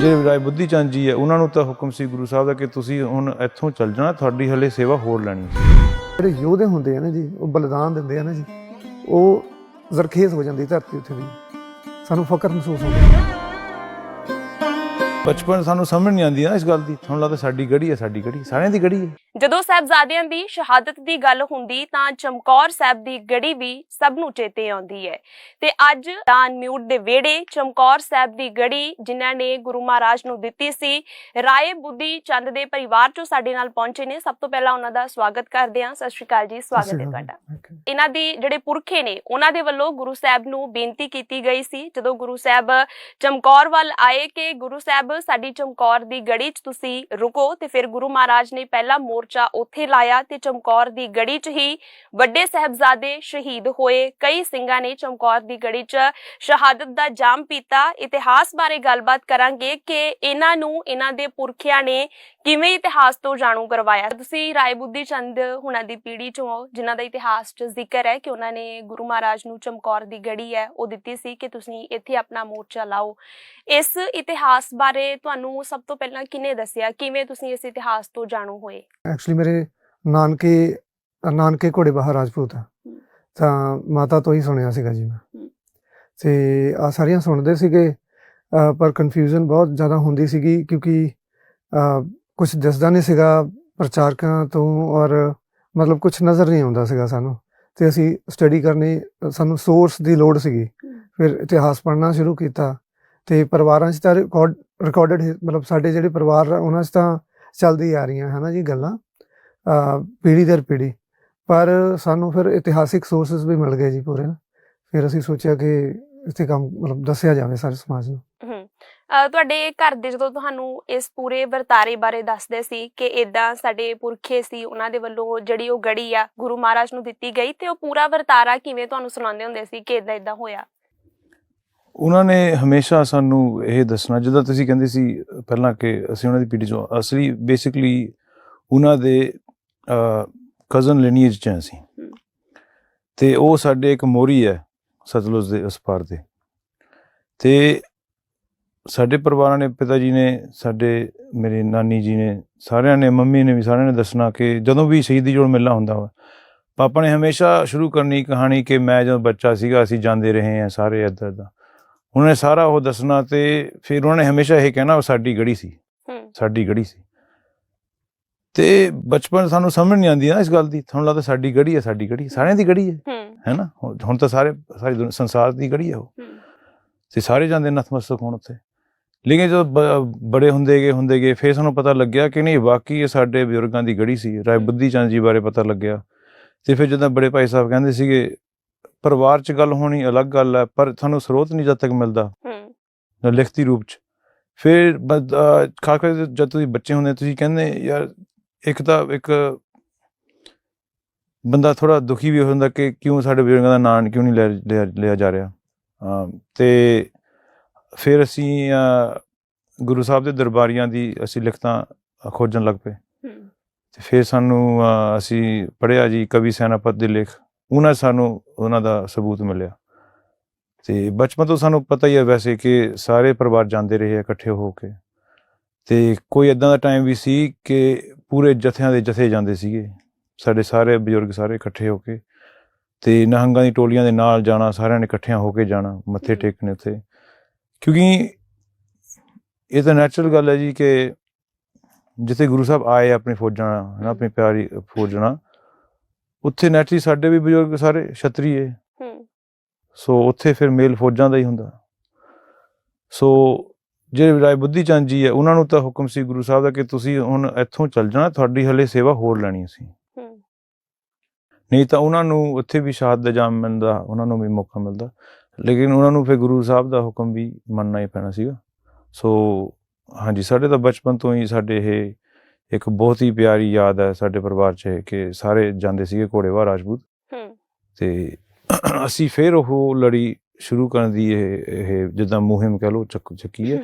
ਜਿਹੜੇ ਰਾਏ ਬੁੱਧੀ ਚੰਦ ਜੀ ਹੈ ਉਹਨਾਂ ਨੂੰ ਤਾਂ ਹੁਕਮ ਸੀ ਗੁਰੂ ਸਾਹਿਬ ਦਾ ਕਿ ਤੁਸੀਂ ਹੁਣ ਇੱਥੋਂ ਚੱਲ ਜਾਣਾ ਤੁਹਾਡੀ ਹਲੇ ਸੇਵਾ ਹੋਰ ਲੈਣੀ ਜਿਹੜੇ ਯੋਧੇ ਹੁੰਦੇ ਆ ਨਾ ਜੀ ਉਹ ਬਲੀਦਾਨ ਦਿੰਦੇ ਆ ਨਾ ਜੀ ਉਹ ਜ਼ਰਖੇਜ਼ ਹੋ ਜਾਂਦੀ ਧਰਤੀ ਉੱਤੇ ਵੀ। ਸਾਨੂੰ ਫਕਰ ਮਹਿਸੂਸ ਹੁੰਦਾ। ਬਚਪਨ ਸਾਨੂੰ ਸਮਝ ਨਹੀਂ ਆਉਂਦੀ ਨਾ ਇਸ ਗੱਲ ਦੀ। ਤੁਹਾਨੂੰ ਲੱਗਦਾ ਸਾਡੀ ਗੜੀ ਹੈ ਸਾਡੀ ਗੜੀ ਸਾਰਿਆਂ ਦੀ ਗੜੀ ਹੈ। ਜਦੋਂ ਸਾਹਿਬਜ਼ਾਦਿਆਂ ਦੀ ਸ਼ਹਾਦਤ ਦੀ ਗੱਲ ਹੁੰਦੀ ਤਾਂ ਚਮਕੌਰ ਸਾਹਿਬ ਦੀ ਗੜੀ ਵੀ ਸਭ ਨੂੰ ਚੇਤੇ ਆਉਂਦੀ ਹੈ। ਤੇ ਅੱਜ ਦਾਨ ਮਿਊਟ ਦੇ ਵਿਹੜੇ ਚਮਕੌਰ ਸਾਹਿਬ ਦੀ ਗੜੀ ਜਿਨ੍ਹਾਂ ਨੇ ਗੁਰੂ ਮਹਾਰਾਜ ਨੂੰ ਦਿੱਤੀ ਸੀ ਰਾਏ ਬੁੱਧੀ ਚੰਦ ਦੇ ਪਰਿਵਾਰ ਚੋਂ ਸਾਡੇ ਨਾਲ ਪਹੁੰਚੇ ਨੇ। ਸਭ ਤੋਂ ਪਹਿਲਾਂ ਉਹਨਾਂ ਦਾ ਸਵਾਗਤ ਕਰਦੇ ਹਾਂ। ਸਤਿ ਸ਼੍ਰੀ ਅਕਾਲ ਜੀ ਸਵਾਗਤ ਹੈ ਤੁਹਾਡਾ। ਇਹਨਾਂ ਦੀ ਜਿਹੜੇ ਪੁਰਖੇ ਨੇ ਉਹਨਾਂ ਦੇ ਵੱਲੋਂ ਗੁਰੂ ਸਾਹਿਬ ਨੂੰ ਬੇਨਤੀ ਕੀਤੀ ਗਈ ਸੀ। ਜਦੋਂ ਗੁਰੂ ਸਾਹਿਬ ਚਮਕੌਰ ਵੱਲ ਆਏ ਕਿ ਗੁਰੂ ਸਾਹਿਬ ਸਾਡੀ ਚਮਕੌਰ ਦੀ ਗੜੀ 'ਚ ਤੁਸੀਂ ਰੁਕੋ ਤੇ ਫਿਰ ਗੁਰੂ ਮਹਾਰਾਜ ਨੇ ਪਹਿਲਾ ਮੋਰਚਾ ਉੱਥੇ ਲਾਇਆ ਤੇ ਚਮਕੌਰ ਦੀ ਗੜੀ 'ਚ ਹੀ ਵੱਡੇ ਸਹਿਬਜ਼ਾਦੇ ਸ਼ਹੀਦ ਹੋਏ। ਕਈ ਸਿੰਘਾਂ ਨੇ ਚਮਕੌਰ ਦੀ ਗੜੀ 'ਚ ਸ਼ਹਾਦਤ ਦਾ ਜਾਮ ਪੀਤਾ। ਇਤਿਹਾਸ ਬਾਰੇ ਗੱਲਬਾਤ ਕਰਾਂਗੇ ਕਿ ਇਹਨਾਂ ਨੂੰ ਇਹਨਾਂ ਦੇ ਪੁਰਖਿਆਂ ਨੇ ਕਿਵੇਂ ਇਤਿਹਾਸ ਤੋਂ ਜਾਣੂ ਕਰਵਾਇਆ। ਤੁਸੀਂ ਰਾਏ ਚੰਦ ਹੁਣਾਂ ਦੀ ਪੀੜ੍ਹੀ ਚੋਂ ਹੋ, ਜਿਨ੍ਹਾਂ ਦਾ ਇਤਿਹਾਸ 'ਚ ਜ਼ਿਕਰ ਹੈ ਕਿ ਉਹਨਾਂ ਨੇ ਗੁਰੂ ਮਹਾਰਾਜ ਨੂੰ ਚਮਕੌਰ ਦੀ ਗੜੀ ਹੈ ਉਹ ਦਿੱਤੀ ਸੀ ਕਿ ਤੁਸੀਂ ਇੱਥੇ ਆਪਣਾ ਮੋਰਚਾ ਲਾਓ। ਇਸ ਇਤਿਹਾਸ ਬਾਰੇ ਤੁਹਾਨੂੰ ਸਭ ਤੋਂ ਪਹਿਲਾਂ ਕਿਹਨੇ ਦੱਸਿਆ? ਕਿਵੇਂ ਤੁਸੀਂ ਇਸ ਇਤਿਹਾਸ ਤੋਂ ਜਾਣੂ ਹੋਏ? ਐਕਚੁਅਲੀ ਮੇਰੇ ਨਾਨਕੇ ਨਾਨਕੇ ਘੋੜੇ ਬਾਹਰ ਰਾਜਪੂਤ ਆ। ਤਾਂ ਮਾਤਾ ਤੋਂ ਹੀ ਸੁਣਿਆ ਸੀਗਾ ਜੀ ਮੈਂ। ਤੇ ਆ ਸਾਰੀਆਂ ਸੁਣਦੇ ਸੀਗੇ। ਪਰ ਕਨਫਿਊਜ਼ਨ ਬਹੁਤ ਜ਼ਿਆਦਾ ਹੁੰਦੀ ਸੀਗੀ ਕਿਉਂਕਿ ਕੁਝ ਦਿਸਦਾ ਨਹੀਂ ਸੀਗਾ ਪ੍ਰਚਾਰਕਾਂ ਤੋਂ ਔਰ ਮਤਲਬ ਕੁਝ ਨਜ਼ਰ ਨਹੀਂ ਆਉਂਦਾ ਸੀਗਾ ਸਾਨੂੰ। ਤੇ ਅਸੀਂ ਸਟੱਡੀ ਕਰਨੀ ਸਾਨੂੰ ਸੋਰਸ ਦੀ ਲੋੜ ਸੀਗੀ। ਫਿਰ ਇਤਿਹਾਸ ਪੜ੍ਹਨਾ ਸ਼ੁਰੂ ਕੀਤਾ। ਤੇ ਪਰਿਵਾਰਾਂ 'ਚ ਤਾਂ ਰਿਕਾਰਡ ਰਿਕਾਰਡਡ ਮਤਲਬ ਸਾਡੇ ਜਿਹੜੇ ਪਰਿਵਾਰ ਉਹਨਾਂ 'ਚ ਤਾਂ ਚੱਲਦੀ ਆ ਰਹੀਆਂ ਹਨਾ ਜੀ ਗੱਲਾਂ? ਅ, ਪੀੜ੍ਹੀ ਦਰ ਪੀੜ੍ਹੀ। ਪਰ ਸਾਨੂੰ ਫਿਰ ਇਤਿਹਾਸਿਕ ਸੋਰਸਸ ਵੀ ਮਿਲ ਗਏ ਜੀ ਪੂਰੇ ਨਾ। ਫਿਰ ਅਸੀਂ ਸੋਚਿਆ ਕਿ ਇੱਥੇ ਕੰਮ ਮਤਲਬ ਦੱਸਿਆ ਜਾਵੇ ਸਾਰੇ ਸਮਾਜ ਨੂੰ। ਤੁਹਾਡੇ ਘਰ ਦੇ ਜਦੋਂ ਤੁਹਾਨੂੰ ਇਸ ਪੂਰੇ ਵਰਤਾਰੇ ਬਾਰੇ ਦੱਸਦੇ ਸੀ ਕਿ ਇਦਾਂ ਸਾਡੇ ਪੁਰਖੇ ਸੀ ਉਹਨਾਂ ਦੇ ਵੱਲੋਂ ਜਿਹੜੀ ਉਹ ਗੜੀ ਆ ਗੁਰੂ ਮਹਾਰਾਜ ਨੂੰ ਦਿੱਤੀ ਗਈ ਤੇ ਉਹ ਪੂਰਾ ਵਰਤਾਰਾ ਕਿਵੇਂ ਤੁਹਾਨੂੰ ਸੁਣਾਉਂਦੇ ਹੁੰਦੇ ਸੀ ਕਿ ਇਦਾਂ ਇਦਾਂ ਹੋਇਆ? ਉਹਨਾਂ ਨੇ ਹਮੇਸ਼ਾ ਸਾਨੂੰ ਇਹ ਦੱਸਣਾ ਜਦੋਂ ਤੁਸੀਂ ਕਹਿੰਦੇ ਸੀ ਪਹਿਲਾਂ ਕਿ ਅਸੀਂ ਉਹਨਾਂ ਦੀ ਪੀੜ੍ਹੀ ਚੋਂ ਅਸਲੀ ਬੇਸਿਕਲੀ ਉਹਨਾਂ ਦੇ ਕਜ਼ਨ ਲਿਨੀਏਜ ਚ ਹਾਂ। ਅਸੀਂ ਤੇ ਉਹ ਸਾਡੇ ਇੱਕ ਮੋਰੀ ਹੈ ਸਤਲੁਜ ਦੇ ਉਸ ਪਾਰ ਤੇ। ਤੇ ਸਾਡੇ ਪਰਿਵਾਰਾਂ ਨੇ ਪਿਤਾ ਜੀ ਨੇ ਸਾਡੇ ਮੇਰੇ ਨਾਨੀ ਜੀ ਨੇ ਸਾਰਿਆਂ ਨੇ ਮੰਮੀ ਨੇ ਵੀ ਸਾਰਿਆਂ ਨੇ ਦੱਸਣਾ ਕਿ ਜਦੋਂ ਵੀ ਸ਼ਹੀਦੀ ਜੋੜ ਮੇਲਾ ਹੁੰਦਾ ਵਾ ਪਾਪਾ ਨੇ ਹਮੇਸ਼ਾ ਸ਼ੁਰੂ ਕਰਨੀ ਕਹਾਣੀ ਕਿ ਮੈਂ ਜਦੋਂ ਬੱਚਾ ਸੀਗਾ ਅਸੀਂ ਜਾਂਦੇ ਰਹੇ ਹਾਂ ਸਾਰੇ ਇੱਧਰ ਦਾ। ਉਹਨਾਂ ਸਾਰਾ ਉਹ ਦੱਸਣਾ ਤੇ ਫਿਰ ਉਹਨਾਂ ਹਮੇਸ਼ਾ ਇਹ ਕਹਿਣਾ ਸਾਡੀ ਗੜੀ ਸੀ। ਸਾਡੀ ਗੜੀ ਸੀ। ਤੇ ਬਚਪਨ ਸਾਨੂੰ ਸਮਝ ਨਹੀਂ ਆਉਂਦੀ ਨਾ ਇਸ ਗੱਲ ਦੀ। ਤੁਹਾਨੂੰ ਲੱਗਦਾ ਸਾਡੀ ਗੜੀ ਹੈ ਸਾਡੀ ਗੜੀ ਸਾਰਿਆਂ ਦੀ ਗੜੀ ਹੈ। ਹੂੰ। ਨਾ? ਹੁਣ ਤਾਂ ਸਾਰੇ ਸਾਰੀ ਸੰਸਾਰ ਦੀ ਗੜੀ ਹੈ ਉਹ। ਤੇ ਸਾਰੇ ਜਾਂਦੇ ਨਤਮਸਤਕ ਹੋਣ ਉੱਥੇ। ਲੇਕਿਨ ਜਦੋਂ ਬੜੇ ਹੁੰਦੇ ਗਏ ਹੁੰਦੇ ਗਏ ਫਿਰ ਸਾਨੂੰ ਪਤਾ ਲੱਗਿਆ ਕਿ ਨਹੀਂ ਵਾਕਈ ਇਹ ਸਾਡੇ ਬਜ਼ੁਰਗਾਂ ਦੀ ਗੜੀ ਸੀ। ਰਾਏ ਬੁੱਧੀ ਚੰਦ ਜੀ ਬਾਰੇ ਪਤਾ ਲੱਗਿਆ। ਤੇ ਫਿਰ ਜਦੋਂ ਬੜੇ ਭਾਈ ਸਾਹਿਬ ਕਹਿੰਦੇ ਸੀਗੇ ਪਰਿਵਾਰ 'ਚ ਗੱਲ ਹੋਣੀ ਅਲੱਗ ਗੱਲ ਹੈ ਪਰ ਤੁਹਾਨੂੰ ਸਰੋਤ ਨਹੀਂ ਜਦ ਤੱਕ ਮਿਲਦਾ। ਹੂੰ। ਲਿਖਤੀ ਰੂਪ 'ਚ। ਫਿਰ ਖਾਸ ਕਰਕੇ ਜਦ ਤੁਸੀਂ ਬੱਚੇ ਹੁੰਦੇ ਤੁਸੀਂ ਕਹਿੰਦੇ ਯਾਰ ਇੱਕ ਤਾਂ ਇੱਕ ਬੰਦਾ ਥੋੜਾ ਦੁਖੀ ਵੀ ਹੋ ਜਾਂਦਾ ਕਿ ਕਿਉਂ ਸਾਡੇ ਬਜ਼ੁਰਗਾਂ ਦਾ ਨਾਂ ਕਿਉਂ ਨਹੀਂ ਲਿਆ- ਲਿਆ ਜਾ ਰਿਹਾ। ਤੇ ਫਿਰ ਅਸੀਂ ਗੁਰੂ ਸਾਹਿਬ ਦੇ ਦਰਬਾਰੀਆਂ ਦੀ ਅਸੀਂ ਲਿਖਤਾਂ ਖੋਜਣ ਲੱਗ ਪਏ। ਤੇ ਫਿਰ ਸਾਨੂੰ ਅਸੀਂ ਪੜ੍ਹਿਆ ਜੀ ਕਵੀ ਸੈਨਾਪਤ ਦੇ ਲੇਖ ਉਹਨਾਂ ਸਾਨੂੰ ਉਹਨਾਂ ਦਾ ਸਬੂਤ ਮਿਲਿਆ। ਤੇ ਬਚਪਨ ਤੋਂ ਸਾਨੂੰ ਪਤਾ ਹੀ ਹੈ ਵੈਸੇ ਕਿ ਸਾਰੇ ਪਰਿਵਾਰ ਜਾਂਦੇ ਰਹੇ ਇਕੱਠੇ ਹੋ ਕੇ। ਤੇ ਕੋਈ ਇਦਾਂ ਦਾ ਟਾਈਮ ਵੀ ਸੀ ਕਿ ਪੂਰੇ ਜਥਿਆਂ ਦੇ ਜਥੇ ਜਾਂਦੇ ਸੀਗੇ। ਸਾਡੇ ਸਾਰੇ ਬਜ਼ੁਰਗ ਸਾਰੇ ਇਕੱਠੇ ਹੋ ਕੇ ਤੇ ਨਹੰਗਾਂ ਦੀ ਟੋਲੀਆਂ ਦੇ ਨਾਲ ਜਾਣਾ ਸਾਰਿਆਂ ਨੇ ਇਕੱਠਿਆਂ ਹੋ ਕੇ ਜਾਣਾ ਮੱਥੇ। ਟੇਕਣੇ ਉੱਥੇ। ਕਿਉਂਕਿ ਇਹ ਤਾਂ ਨੈਚੁਰਲ ਗੱਲ ਹੈ ਜੀ ਕਿ ਜਿੱਥੇ ਗੁਰੂ ਸਾਹਿਬ ਆਏ ਆਪਣੀ ਫੌਜਾਂ ਨਾਲ, ਆਪਣੀ ਪਿਆਰੀ ਫੌਜ ਨਾਲ ਉੱਥੇ ਨੈਚੁਰਲੀ ਸਾਡੇ ਵੀ ਬਜ਼ੁਰਗ ਸਾਰੇ ਛਤਰੀਏ ਹੂੰ। ਸੋ ਉੱਥੇ ਫਿਰ ਮੇਲ ਫੌਜਾਂ ਦਾ ਹੀ ਹੁੰਦਾ। ਸੋ ਜਿਹੜੇ ਰਾਏ ਬੁੱਧੀ ਚੰਦ ਜੀ ਹੈ ਉਹਨਾਂ ਨੂੰ ਤਾਂ ਹੁਕਮ ਸੀ ਗੁਰੂ ਸਾਹਿਬ ਦਾ ਕਿ ਤੁਸੀਂ ਹੁਣ ਇੱਥੋਂ ਚੱਲ ਜਾਣਾ ਤੁਹਾਡੀ ਹਲੇ ਸੇਵਾ ਹੋਰ ਲੈਣੀ ਸੀ ਨਹੀਂ ਤਾਂ ਉਹਨਾਂ ਨੂੰ ਉੱਥੇ ਵੀ ਸ਼ਹਾਦਤ ਦਾ ਜਾਮ ਮਿਲਦਾ ਉਹਨਾਂ ਨੂੰ ਵੀ ਮੌਕਾ ਮਿਲਦਾ। ਲੇਕਿਨ ਉਹਨਾਂ ਨੂੰ ਫਿਰ ਗੁਰੂ ਸਾਹਿਬ ਦਾ ਹੁਕਮ ਵੀ ਮੰਨਣਾ ਹੀ ਪੈਣਾ ਸੀਗਾ। ਸੋ ਹਾਂਜੀ ਸਾਡੇ ਤਾਂ ਬਚਪਨ ਤੋਂ ਹੀ ਸਾਡੇ ਇਹ ਇੱਕ ਬਹੁਤ ਹੀ ਪਿਆਰੀ ਯਾਦ ਹੈ ਸਾਡੇ ਪਰਿਵਾਰ 'ਚ ਕਿ ਸਾਰੇ ਜਾਂਦੇ ਸੀਗੇ ਘੋੜੇਵਾਰ ਰਾਜਪੂਤ। ਹੂੰ। ਤੇ ਅਸੀਂ ਫਿਰ ਉਹ ਲੜੀ ਸ਼ੁਰੂ ਕਰਨ ਦੀ ਇਹ ਇਹ ਜਿੱਦਾਂ ਮੁਹਿੰਮ ਕਹ ਲਓ ਚੱਕ ਚੱਕੀ ਹੈ।